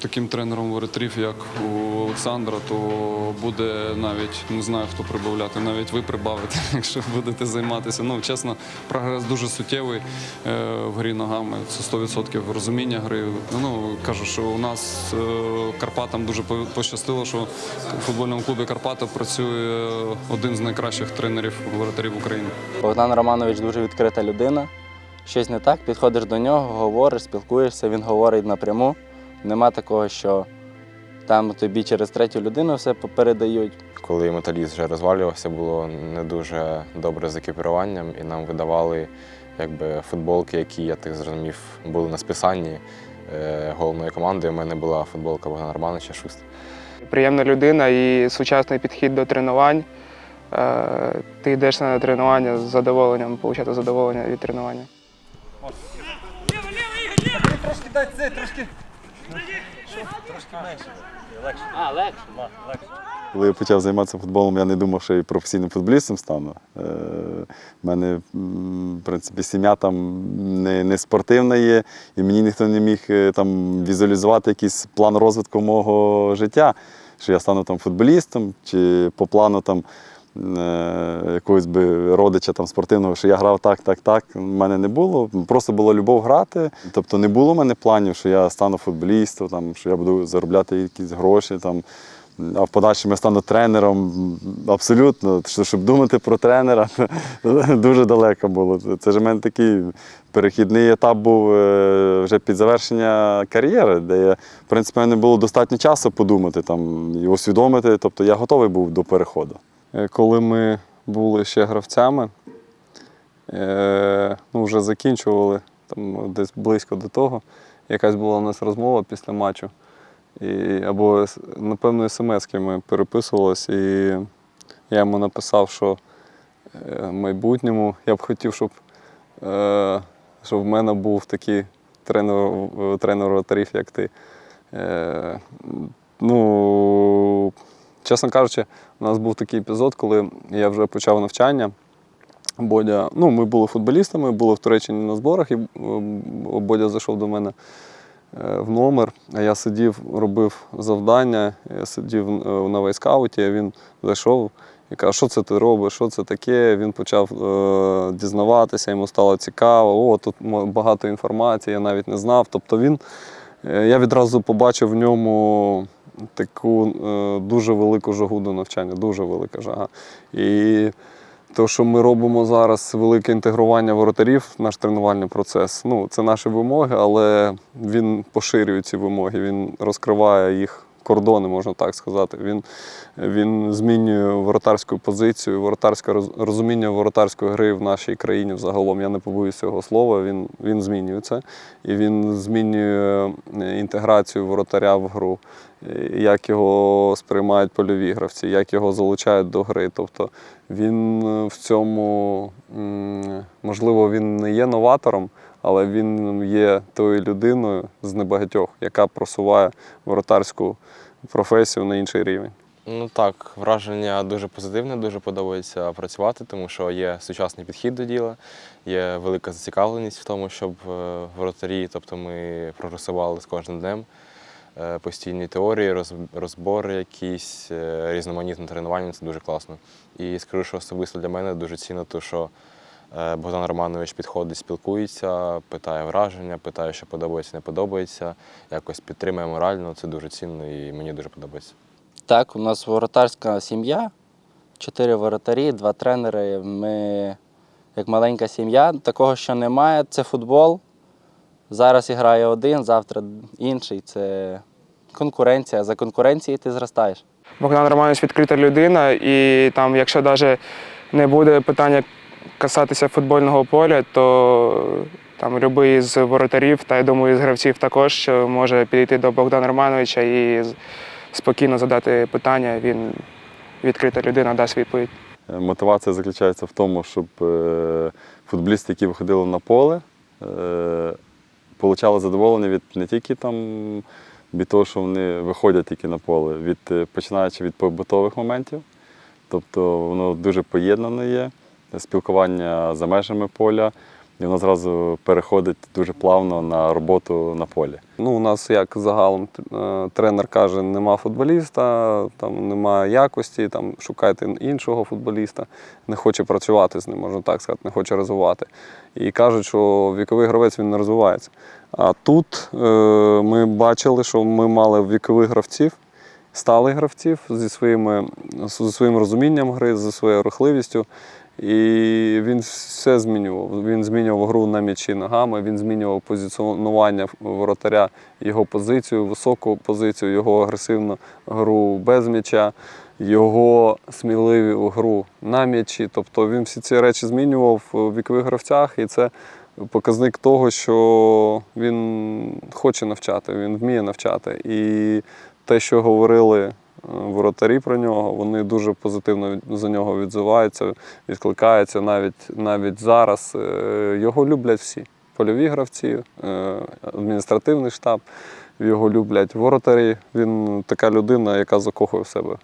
таким тренером воротарів, як у Олександра, то буде навіть не знаю, хто прибавляти, навіть ви прибавите, якщо будете займатися. Ну, чесно, прогрес дуже суттєвий е, в грі ногами. Це 100% розуміння гри. Ну, кажу, що у нас е, Карпатам дуже пощастило, що в футбольному клубі Карпата працює один з найкращих тренерів воротарів України. Богдан Романович дуже відкрита людина. Щось не так, підходиш до нього, говориш, спілкуєшся, він говорить напряму. Нема такого, що там тобі через третю людину все передають. Коли металіст вже розвалювався, було не дуже добре з екіпіруванням, і нам видавали якби, футболки, які, я так зрозумів, були на списанні е, головної команди. У мене була футболка Богдана Романовича Шуст. Приємна людина і сучасний підхід до тренувань. Е, Ти йдеш на тренування з задоволенням, отримати задоволення від тренування. Коли я почав займатися футболом, я не думав, що і професійним футболістом стану. Е, в мене, в принципі, сім'я там не, не спортивна є, і мені ніхто не міг е, там візуалізувати якийсь план розвитку мого життя, що я стану там футболістом, чи по плану там. Е, Якогось би родича там спортивного, що я грав так, так, так. У мене не було. Просто була любов грати. Тобто не було в мене планів, що я стану футболістом, там, що я буду заробляти якісь гроші. Там, а в подальшому я стану тренером. Абсолютно, що, щоб думати про тренера, дуже далеко було. Це ж у мене такий перехідний етап був е, вже під завершення кар'єри, де я, в принципі, в мене було достатньо часу подумати там, і усвідомити. Тобто я готовий був до переходу. Е, Коли ми були ще гравцями, е, ну, вже закінчували там, десь близько до того, якась була у нас розмова після матчу. І, або, напевно, смс ми переписувалися, і я йому написав, що е, в майбутньому я б хотів, щоб, щоб в мене був такий тренер, тренер вратарів, як ти. Ну, чесно кажучи, у нас був такий епізод, коли я вже почав навчання. Бодя, ну, ми були футболістами, були в Туреччині на зборах, і е, Бодя зайшов до мене е, в номер, а я сидів, робив завдання, я сидів е, на вайскауті, а він зайшов і каже, що це ти робиш, що це таке. Він почав е, дізнаватися, йому стало цікаво, о, тут багато інформації, я навіть не знав. Тобто він, е, я відразу побачив в ньому таку е, дуже велику жагу до навчання, дуже велика жага. І те, що ми робимо зараз, велике інтегрування воротарів, наш тренувальний процес. Ну, це наші вимоги, але він поширює ці вимоги, він розкриває їх кордони, можна так сказати. Він, він змінює воротарську позицію, воротарське розуміння воротарської гри в нашій країні взагалом. Я не побоюся цього слова. Він, він змінює це. І він змінює е, інтеграцію воротаря в гру, е, як його сприймають польові гравці, як його залучають до гри. Тобто він е, в цьому, можливо, він не є новатором, але він є тою людиною з небагатьох, яка просуває воротарську професію на інший рівень. Ну так, враження дуже позитивне, дуже подобається працювати, тому що є сучасний підхід до діла, є велика зацікавленість в тому, щоб е, воротарі, тобто ми прогресували з кожним днем. Е, Постійні теорії, розбори якісь, е, різноманітне тренування це дуже класно. І скажу, що особисто для мене дуже цінно, те, що Богдан Романович підходить, спілкується, питає враження, питає, що подобається, не подобається, якось підтримує морально. Це дуже цінно і мені дуже подобається. Так, у нас воротарська сім'я, чотири воротарі, два тренери. Ми як маленька сім'я. Такого, що немає, це футбол. Зараз грає один, завтра інший. Це конкуренція. За конкуренцією ти зростаєш. Богдан Романович відкрита людина, і там, якщо навіть не буде питання касатися футбольного поля, то там будь-який з воротарів, та я думаю, з гравців також що може підійти до Богдана Романовича і спокійно задати питання. Він відкрита людина, дасть відповідь. Е, Мотивація заключається в тому, щоб е, футболісти, які виходили на поле, е, отримали задоволення від не тільки там від того, що вони виходять тільки на поле, від, починаючи від побутових моментів. Тобто воно дуже поєднане є. Спілкування за межами поля, і воно зразу переходить дуже плавно на роботу на полі. Ну, у нас як загалом е, тренер каже, нема футболіста, там немає якості, там шукайте іншого футболіста, не хоче працювати з ним, можна так сказати, не хоче розвивати. І кажуть, що віковий гравець він не розвивається. А тут е, ми бачили, що ми мали вікових гравців, сталих гравців зі, своїми, зі своїм розумінням гри, зі своєю рухливістю. І він все змінював. Він змінював гру на м'ячі ногами, він змінював позиціонування воротаря, його позицію, високу позицію, його агресивну гру без м'яча, його сміливу гру на м'ячі. Тобто він всі ці речі змінював в вікових гравцях, і це показник того, що він хоче навчати, він вміє навчати. І те, що говорили воротарі про нього, вони дуже позитивно за нього відзиваються, відкликаються навіть, навіть зараз. Е, Його люблять всі. Польові гравці, е, адміністративний штаб, його люблять воротарі. Він така людина, яка закохує в себе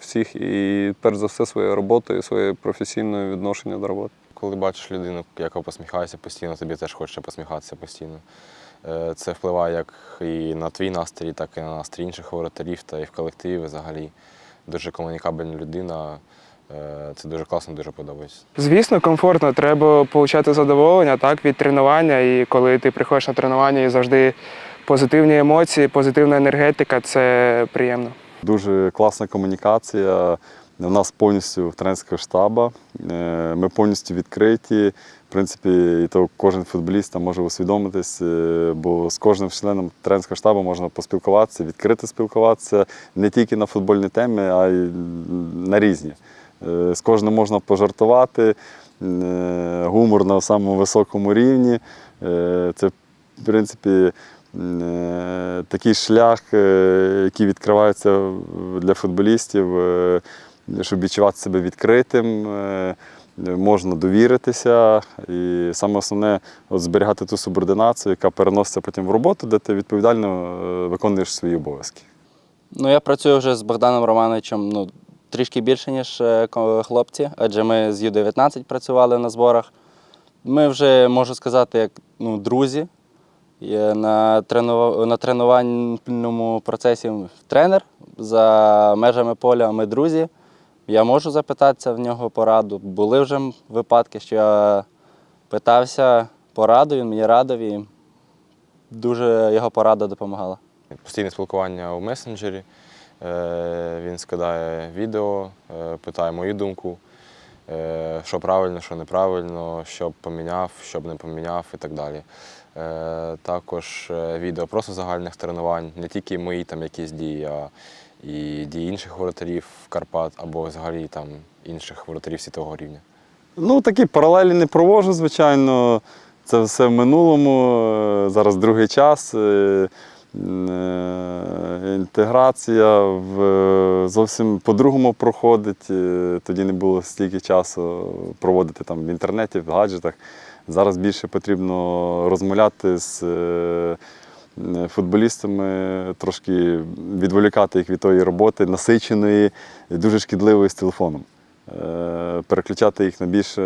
всіх і, перш за все, своєю роботою, своє професійне відношення до роботи. Коли бачиш людину, яка посміхається постійно, тобі теж хочеться посміхатися постійно. Е, Це впливає як і на твій настрій, так і на настрій інших воротарів та і в колективі взагалі. Дуже комунікабельна людина. Е, Це дуже класно, дуже подобається. Звісно, комфортно. Треба отримати задоволення так, від тренування. І коли ти приходиш на тренування і завжди позитивні емоції, позитивна енергетика це приємно. Дуже класна комунікація. У нас повністю тренерського штабу. Е, Ми повністю відкриті. В принципі, і то кожен футболіст може усвідомитись, е, бо з кожним членом тренерського штабу можна поспілкуватися, відкрито спілкуватися не тільки на футбольні теми, а й на різні. Е, З кожним можна пожартувати, гумор на самому високому рівні. Це, в принципі, такий шлях, який відкривається для футболістів, щоб відчувати себе відкритим, е, можна довіритися. І саме основне от зберігати ту субординацію, яка переноситься потім в роботу, де ти відповідально е, виконуєш свої обов'язки. Ну, я працюю вже з Богданом Романовичем ну, трішки більше, ніж е, хлопці, адже ми з Ю-19 працювали на зборах. Ми вже, можу сказати, як ну, друзі. На, трену... на тренувальному процесі тренер за межами поля ми друзі. Я можу запитатися в нього пораду. Були вже випадки, що я питався пораду, він мені радив і дуже його порада допомагала. Постійне спілкування у месенджері. Е, Він скидає відео, е, питає мою думку, е, що правильно, що неправильно, що б поміняв, що б не поміняв і так далі. Також відео просто загальних тренувань, не тільки мої там якісь дії, а і дії інших воротарів Карпат або взагалі там інших воротарів світового рівня. Ну, такі паралелі не провожу, звичайно. Це все в минулому. Е, Зараз другий час. Е, е, Інтеграція в зовсім по-другому проходить. Тоді не було стільки часу проводити там в інтернеті, в гаджетах. Зараз більше потрібно розмовляти з футболістами, трошки відволікати їх від тої роботи, насиченої, дуже шкідливої з телефоном. Е, переключати їх на більш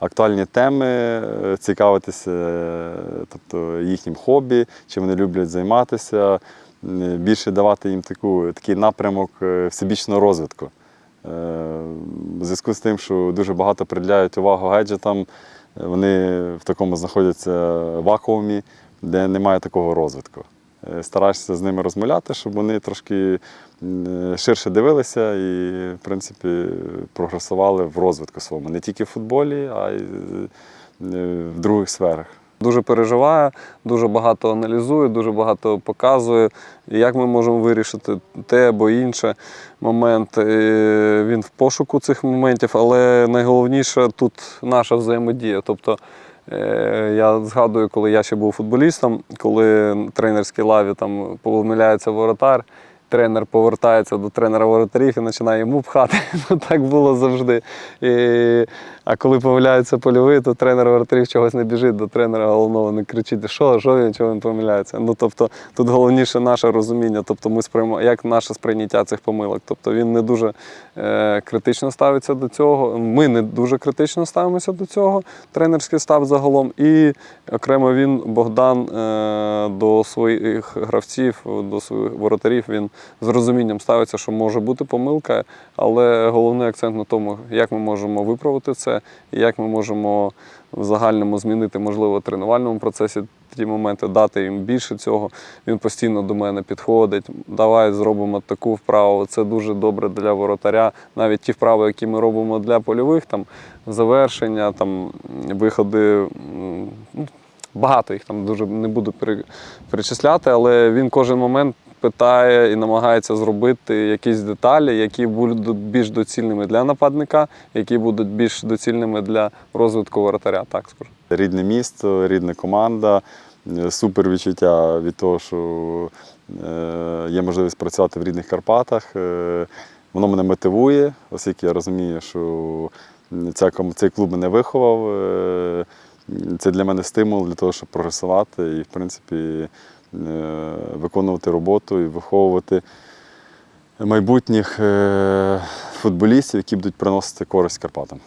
актуальні теми, е, цікавитися е, тобто, їхнім хобі, чим вони люблять займатися, е, більше давати їм таку, такий напрямок е, всебічного розвитку. Е, В зв'язку з тим, що дуже багато приділяють увагу гаджетам, е, вони в такому знаходяться вакуумі, де немає такого розвитку. Е, Стараєшся з ними розмовляти, щоб вони трошки ширше дивилися і, в принципі, прогресували в розвитку своєму. Не тільки в футболі, а й е, в других сферах. Дуже переживає, дуже багато аналізує, дуже багато показує, як ми можемо вирішити те або інше момент. Е, Він в пошуку цих моментів, але найголовніше тут наша взаємодія. Тобто е, я згадую, коли я ще був футболістом, коли в тренерській лаві там помиляється воротар, тренер повертається до тренера воротарів і починає йому пхати. Ну, так було завжди. І, а коли помиляється польовий, то тренер воротарів чогось не біжить до тренера головного, не кричить, що, що він, чого він помиляється. Ну, тобто, тут головніше наше розуміння, тобто ми сприйма... як наше сприйняття цих помилок. Тобто він не дуже е, критично ставиться до цього. Ми не дуже критично ставимося до цього, тренерський став загалом. І окремо він, Богдан, е, до своїх гравців, до своїх воротарів, він з розумінням ставиться, що може бути помилка, але головний акцент на тому, як ми можемо виправити це, і як ми можемо в загальному змінити, можливо, в тренувальному процесі ті моменти, дати їм більше цього. Він постійно до мене підходить. Давай зробимо таку вправу. Це дуже добре для воротаря. Навіть ті вправи, які ми робимо для польових, там завершення, там виходи. ну, Багато їх там дуже не буду перечисляти, але він кожен момент питає і намагається зробити якісь деталі, які будуть більш доцільними для нападника, які будуть більш доцільними для розвитку воротаря, так скажу. Рідне місто, рідна команда, е, супер відчуття від того, що е, є можливість працювати в рідних Карпатах. Е, Воно мене мотивує, оскільки я розумію, що цей клуб мене виховав. Це для мене стимул для того, щоб прогресувати і, в принципі, виконувати роботу і виховувати майбутніх е, футболістів, які будуть приносити користь Карпатам.